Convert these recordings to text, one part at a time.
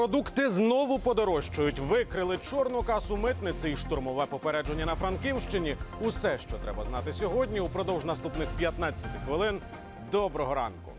Продукти знову подорожчають. Викрили чорну касу митниці і штурмове попередження на Франківщині. Усе, що треба знати сьогодні, упродовж наступних 15 хвилин. Доброго ранку.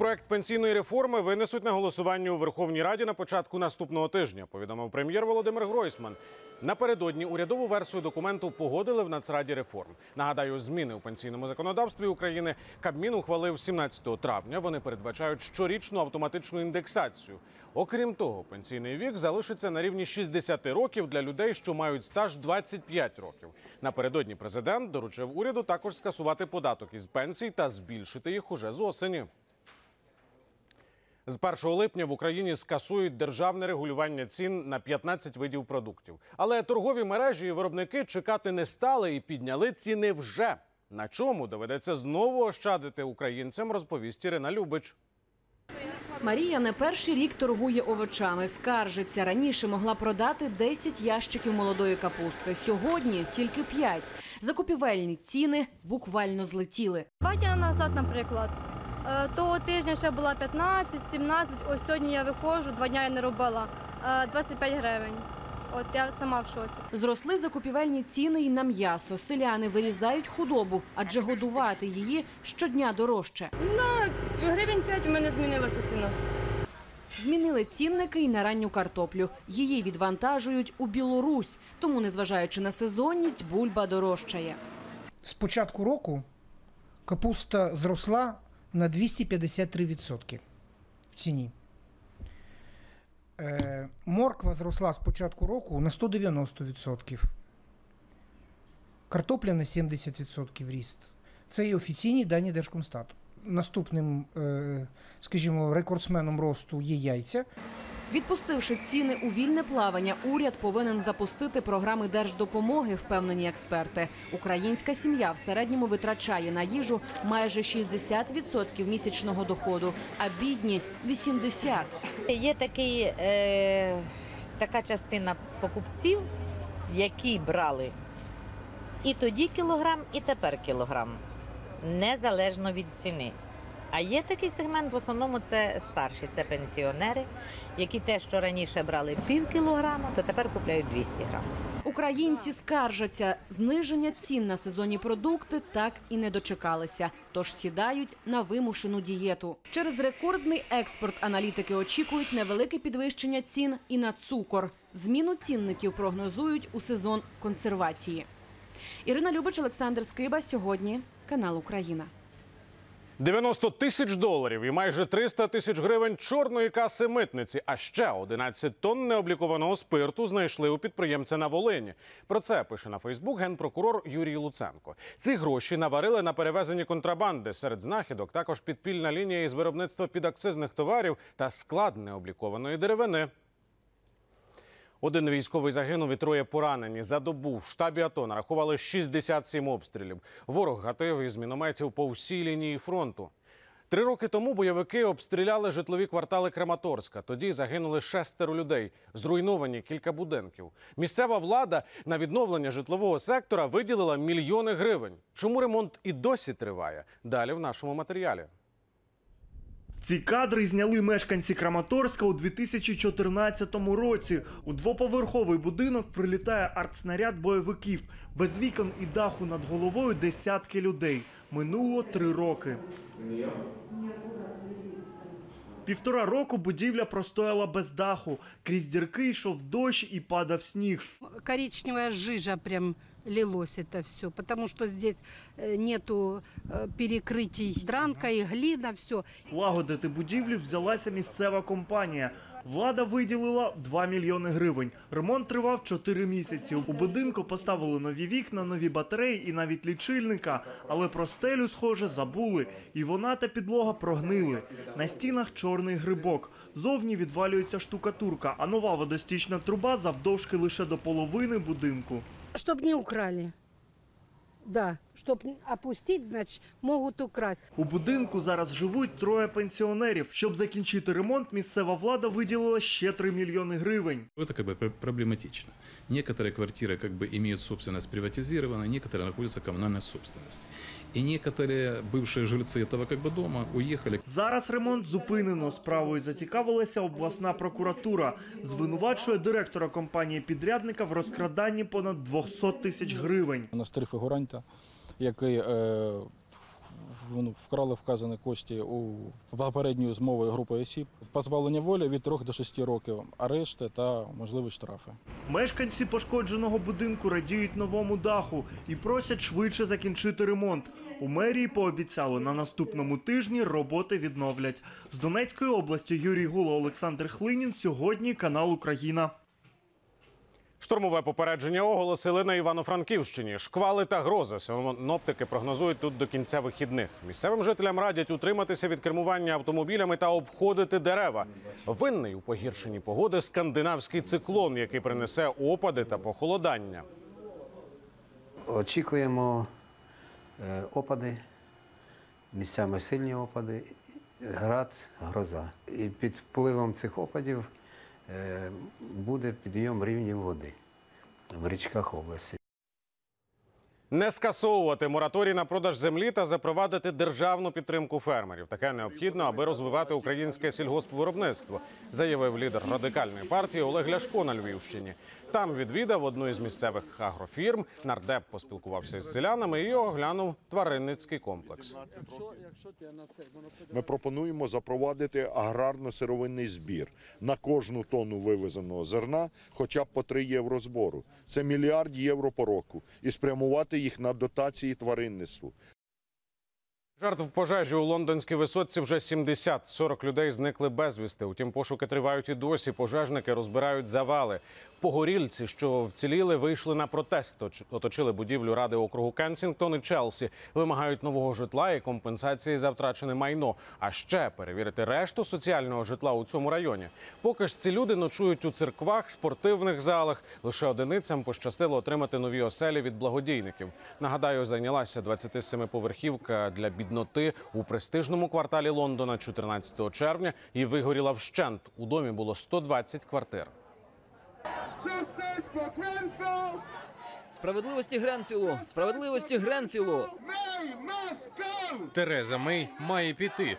Проект пенсійної реформи винесуть на голосування у Верховній Раді на початку наступного тижня. Повідомив прем'єр Володимир Гройсман. Напередодні урядову версію документу погодили в Нацраді реформ. Нагадаю, зміни у пенсійному законодавстві України Кабмін ухвалив 17 травня. Вони передбачають щорічну автоматичну індексацію. Окрім того, пенсійний вік залишиться на рівні 60 років для людей, що мають стаж 25 років. Напередодні президент доручив уряду також скасувати податок із пенсій та збільшити їх уже з осені. З 1 липня в Україні скасують державне регулювання цін на 15 видів продуктів. Але торгові мережі і виробники чекати не стали і підняли ціни вже. На чому доведеться знову ощадити українцям, розповість Ірина Любич. Марія не перший рік торгує овочами. Скаржиться, раніше могла продати 10 ящиків молодої капусти. Сьогодні тільки 5. Закупівельні ціни буквально злетіли. Два дні назад, наприклад, того тижня ще була 15, 17, ось сьогодні я виходжу, два дня я не робила, е, 25 гривень. От я сама в шоці. Зросли закупівельні ціни й на м'ясо. Селяни вирізають худобу, адже годувати її щодня дорожче. На Гривень 5 у мене змінилася ціна. Змінили цінники й на ранню картоплю. Її відвантажують у Білорусь, тому, незважаючи на сезонність, бульба дорожчає. З початку року капуста зросла на 253% в ціні. Е, морква зросла з початку року на 190%. Картопля на 70% ріст. Це і офіційні дані Держкомстату. Наступним, е, скажімо, рекордсменом росту є яйця. Відпустивши ціни у вільне плавання, уряд повинен запустити програми держдопомоги, впевнені експерти. Українська сім'я в середньому витрачає на їжу майже 60% місячного доходу, а бідні 80%. Є такий, е, така частина покупців, які брали і тоді кілограм, і тепер кілограм, незалежно від ціни. А є такий сегмент, в основному це старші, це пенсіонери, які те, що раніше брали пів кілограма, то тепер купляють 200 грам. Українці скаржаться, зниження цін на сезонні продукти так і не дочекалися, тож сідають на вимушену дієту. Через рекордний експорт аналітики очікують невелике підвищення цін і на цукор. Зміну цінників прогнозують у сезон консервації. Ірина Любич, Олександр Скиба. Сьогодні канал Україна. 90 тисяч доларів і майже 300 тисяч гривень чорної каси митниці. А ще 11 тонн необлікованого спирту знайшли у підприємця на Волині. Про це пише на Фейсбук генпрокурор Юрій Луценко. Ці гроші наварили на перевезенні контрабанди. Серед знахідок також підпільна лінія із виробництва підакцизних товарів та склад необлікованої деревини. Один військовий загинув і троє поранені. За добу в штабі АТО нарахували 67 обстрілів. Ворог гатив із мінометів по всій лінії фронту. Три роки тому бойовики обстріляли житлові квартали Краматорська. Тоді загинули шестеро людей, зруйновані кілька будинків. Місцева влада на відновлення житлового сектора виділила мільйони гривень. Чому ремонт і досі триває? Далі в нашому матеріалі. Ці кадри зняли мешканці Краматорська у 2014 році. У двоповерховий будинок прилітає артснаряд бойовиків. Без вікон і даху над головою десятки людей. Минуло три роки. Півтора року будівля простояла без даху. Крізь дірки йшов дощ і падав сніг. коричневая жижа прям лилось это все, потому что здесь э, нету э, перекрытий дранка и глина, все. Лагодити будівлю взялася місцева компанія. Влада виділила 2 мільйони гривень. Ремонт тривав 4 місяці. У будинку поставили нові вікна, нові батареї і навіть лічильника. Але про стелю, схоже, забули. І вона та підлога прогнили. На стінах чорний грибок. Зовні відвалюється штукатурка, а нова водостічна труба завдовжки лише до половини будинку. Чтоб не украли. Да, чтобы опустить, значит, могут украсть. У будинку зараз живуть троє пенсіонерів. Щоб закінчити ремонт, місцева влада виділила ще 3 мільйони гривень. Это как бы пр- проблематично. Некоторые квартиры как бы имеют собственность приватизированную, некоторые находятся в коммунальной собственности. И некоторые бывшие жильцы этого как бы дома уехали. Зараз ремонт зупинено. Справою зацікавилася обласна прокуратура. Звинувачує директора компанії підрядника в розкраданні понад 200 тисяч гривень. У нас три фігуранта, які е, ну, вкрали вказані кошти у попередньою змовою групи осіб. Позбавлення волі від 3 до 6 років, арешти та можливі штрафи. Мешканці пошкодженого будинку радіють новому даху і просять швидше закінчити ремонт. У мерії пообіцяли на наступному тижні роботи відновлять. З Донецької області Юрій Гуло, Олександр Хлинін. Сьогодні канал Україна. Штурмове попередження оголосили на Івано-Франківщині. Шквали та грози синоптики прогнозують тут до кінця вихідних. Місцевим жителям радять утриматися від кермування автомобілями та обходити дерева. Винний у погіршенні погоди скандинавський циклон, який принесе опади та похолодання. Очікуємо е, опади, місцями сильні опади, град, гроза. І під впливом цих опадів буде підйом рівнів води в річках області. Не скасовувати мораторій на продаж землі та запровадити державну підтримку фермерів. Таке необхідно, аби розвивати українське сільгоспвиробництво, заявив лідер радикальної партії Олег Ляшко на Львівщині. Там відвідав одну із місцевих агрофірм. Нардеп поспілкувався з селянами і оглянув тваринницький комплекс. Ми пропонуємо запровадити аграрно-сировинний збір на кожну тонну вивезеного зерна, хоча б по 3 євро збору. Це мільярд євро по року, і спрямувати їх на дотації тваринництву. Жертв пожежі у лондонській висотці вже 70. 40 людей зникли безвісти. Утім, пошуки тривають і досі. Пожежники розбирають завали. Погорільці, що вціліли, вийшли на протест. Точ- Оточили будівлю ради округу Кенсінгтон і Челсі. Вимагають нового житла і компенсації за втрачене майно. А ще перевірити решту соціального житла у цьому районі. Поки ж ці люди ночують у церквах, спортивних залах. Лише одиницям пощастило отримати нові оселі від благодійників. Нагадаю, зайнялася 27-поверхівка для бідноти у престижному кварталі Лондона 14 червня і вигоріла вщент. У домі було 120 квартир. Справедливості Гренфілу! Справедливості Гренфілу! Тереза Мей має піти.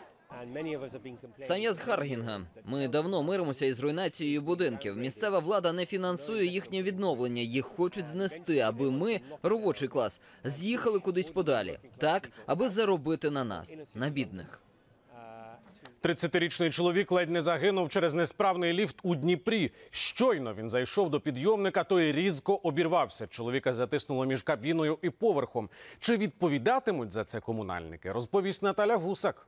Сам я з Харгінга. Ми давно миримося із руйнацією будинків. Місцева влада не фінансує їхнє відновлення. Їх хочуть знести, аби ми, робочий клас, з'їхали кудись подалі. Так, аби заробити на нас, на бідних. 30-річний чоловік ледь не загинув через несправний ліфт у Дніпрі. Щойно він зайшов до підйомника, той різко обірвався. Чоловіка затиснуло між кабіною і поверхом. Чи відповідатимуть за це комунальники? Розповість Наталя Гусак.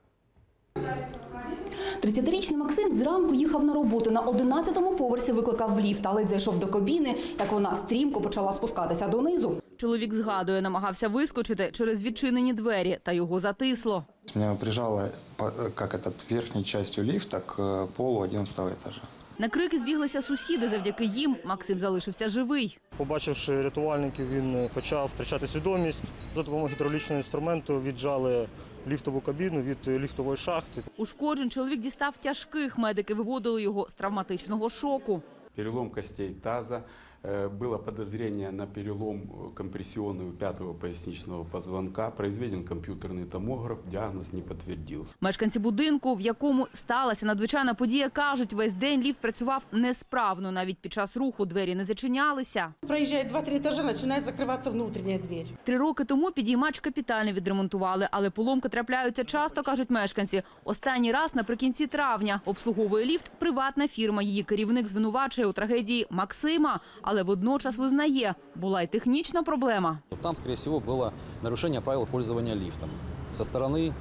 30-річний Максим зранку їхав на роботу. На 11-му поверсі викликав ліфт, але зайшов до кабіни, як вона стрімко почала спускатися донизу. Чоловік згадує, намагався вискочити через відчинені двері, та його затисло. Меня прижало по- как этот верхней частью лифта к э, полу 11 этажа. На крики збіглися сусіди. Завдяки їм Максим залишився живий. Побачивши рятувальників, він е, почав втрачати свідомість. За допомогою гідравлічного інструменту віджали ліфтову кабіну від е, ліфтової шахти. Ушкоджень чоловік дістав тяжких. Медики виводили його з травматичного шоку. перелом костей таза, было подозрение на перелом э, компрессионного пятого поясничного позвонка, произведен компьютерный томограф, диагноз не подтвердился. Мешканці будинку, в якому сталася надзвичайна подія, кажуть, весь день ліфт працював несправно. Навіть під час руху двері не зачинялися. Проезжает 2-3 этажа, начинает закрываться внутренняя дверь. Три роки тому підіймач капітально відремонтували, але поломки трапляються часто, кажуть мешканці. Останній раз наприкінці травня обслуговує ліфт приватна фірма. Її керівник звинувачує у трагедії Максима, але водночас визнає, була й технічна проблема. Там, скорее всего, было нарушение правил пользования лифтом со стороны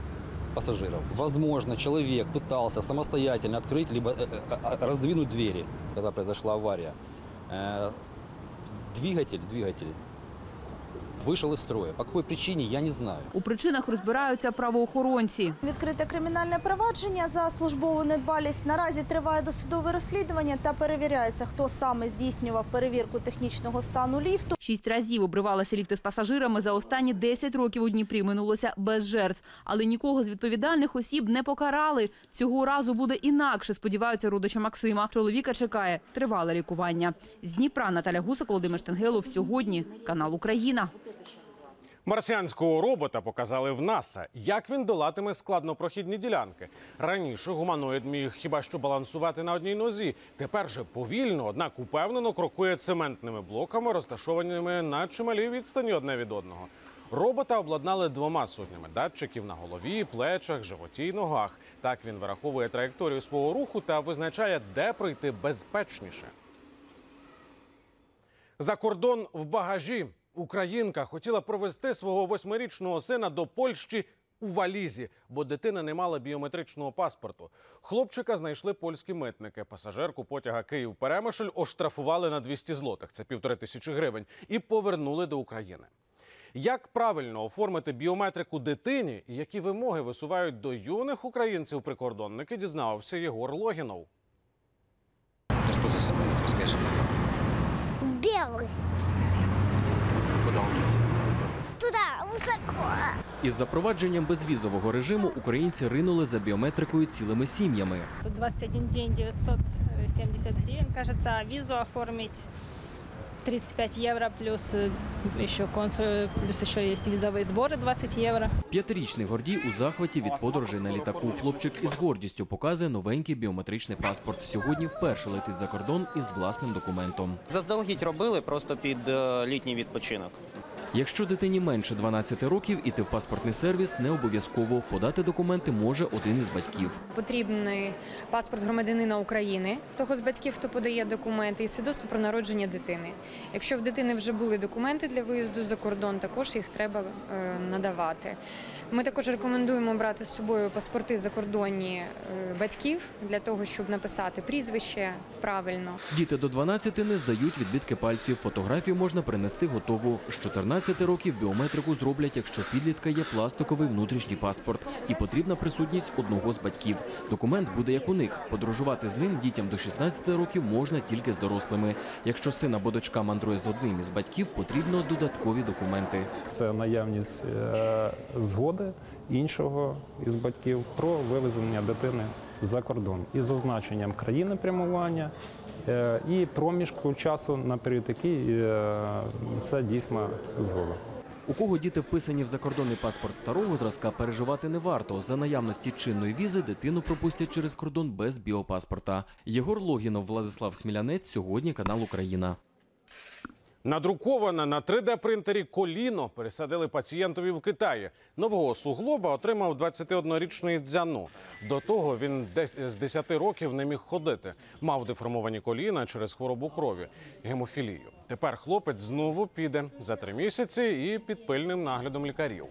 пассажиров. Возможно, человек пытался самостоятельно открыть либо э, э, э, раздвинуть двери, когда произошла авария. Э, Двигатель, двигатель вышел из строя. По какой причине, я не знаю. У причинах розбираються правоохоронці. Відкрите кримінальне провадження за службову недбалість. Наразі триває досудове розслідування та перевіряється, хто саме здійснював перевірку технічного стану ліфту. Шість разів обривалися ліфти з пасажирами. За останні 10 років у Дніпрі минулося без жертв. Але нікого з відповідальних осіб не покарали. Цього разу буде інакше, сподіваються родичі Максима. Чоловіка чекає тривале лікування. З Дніпра Наталя Гусак, Володимир Штенгелов. Сьогодні канал Україна. Марсіанського робота показали в НАСА. Як він долатиме складнопрохідні ділянки? Раніше гуманоїд міг хіба що балансувати на одній нозі. Тепер же повільно, однак упевнено крокує цементними блоками, розташованими на чималій відстані одне від одного. Робота обладнали двома сотнями датчиків на голові, плечах, животі й ногах. Так він вираховує траєкторію свого руху та визначає, де пройти безпечніше. За кордон в багажі українка хотіла провести свого восьмирічного сина до Польщі у валізі, бо дитина не мала біометричного паспорту. Хлопчика знайшли польські митники. Пасажирку потяга Київ Перемишль оштрафували на 200 злотих, це півтори тисячі гривень, і повернули до України. Як правильно оформити біометрику дитині і які вимоги висувають до юних українців прикордонники, дізнався Єгор Логінов. Что за самолет, Туда, высоко. Із запровадженням безвізового режиму українці ринули за біометрикою цілими сім'ями. Тут 21 день 970 гривен, кажется, а визу оформить 35 евро плюс э, еще консул, плюс еще есть визовые сборы 20 евро. П'ятирічний Гордій у захваті від подорожей на літаку. Хлопчик із гордістю показує новенький біометричний паспорт. Сьогодні вперше летить за кордон із власним документом. Заздалегідь робили просто під е, літній відпочинок. Якщо дитині менше 12 років, іти в паспортний сервіс не обов'язково. Подати документи може один із батьків. Потрібний паспорт громадянина України, того з батьків, хто подає документи, і свідоцтво про народження дитини. Якщо в дитини вже були документи для виїзду за кордон, також їх треба е, надавати. Ми також рекомендуємо брати з собою паспорти закордонні е, батьків для того, щоб написати прізвище правильно. Діти до 12 не здають відбитки пальців. Фотографію можна принести готову. З 14 років біометрику зроблять, якщо підлітка є пластиковий внутрішній паспорт і потрібна присутність одного з батьків. Документ буде як у них. Подорожувати з ним дітям до 16 років можна тільки з дорослими. Якщо син або дочка мандрує з одним із батьків, потрібно додаткові документи. Це наявність е, згоди іншого із батьків про вивезення дитини за кордон із зазначенням країни прямування е, і проміжку часу на період який е, це дійсна згода. У кого діти вписані в закордонний паспорт старого зразка, переживати не варто. За наявності чинної візи дитину пропустять через кордон без біопаспорта. Єгор Логінов, Владислав Смілянець. Сьогодні канал Україна. Надруковане на 3D-принтері коліно пересадили пацієнтові в Китаї. Нового суглоба отримав 21-річний Дзяну. До того він з 10 років не міг ходити. Мав деформовані коліна через хворобу крові, гемофілію. Тепер хлопець знову піде за три місяці і під пильним наглядом лікарів.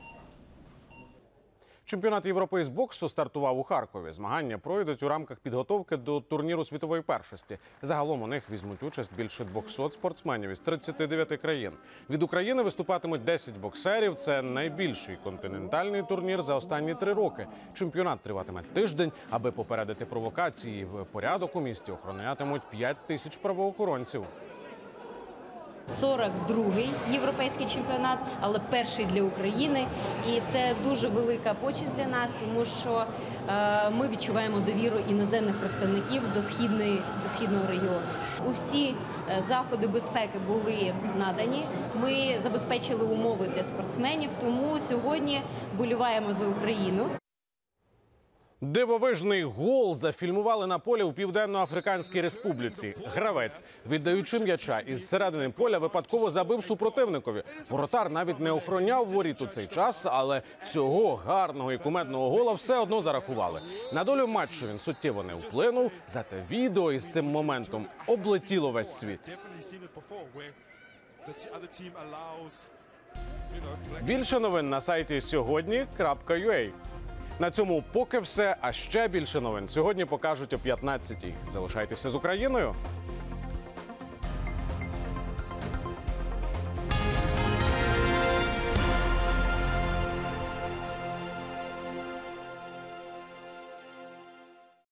Чемпіонат Європи з боксу стартував у Харкові. Змагання пройдуть у рамках підготовки до турніру світової першості. Загалом у них візьмуть участь більше 200 спортсменів із 39 країн. Від України виступатимуть 10 боксерів. Це найбільший континентальний турнір за останні три роки. Чемпіонат триватиме тиждень, аби попередити провокації. В порядок у місті охоронятимуть 5 тисяч правоохоронців. 42-й європейський чемпіонат, але перший для України. І це дуже велика почесть для нас, тому що е, ми відчуваємо довіру іноземних представників до східної до східного регіону. Усі е, заходи безпеки були надані. Ми забезпечили умови для спортсменів. Тому сьогодні боліваємо за Україну. Дивовижний гол зафільмували на полі у Південно-Африканській Республіці. Гравець, віддаючи м'яча із середини поля, випадково забив супротивникові. Воротар навіть не охороняв воріт у цей час, але цього гарного і кумедного гола все одно зарахували. На долю матчу він суттєво не вплинув. Зате відео із цим моментом облетіло весь світ. Більше новин на сайті сьогодні.ua. На цьому поки все. А ще більше новин сьогодні покажуть о 15-й. Залишайтеся з Україною.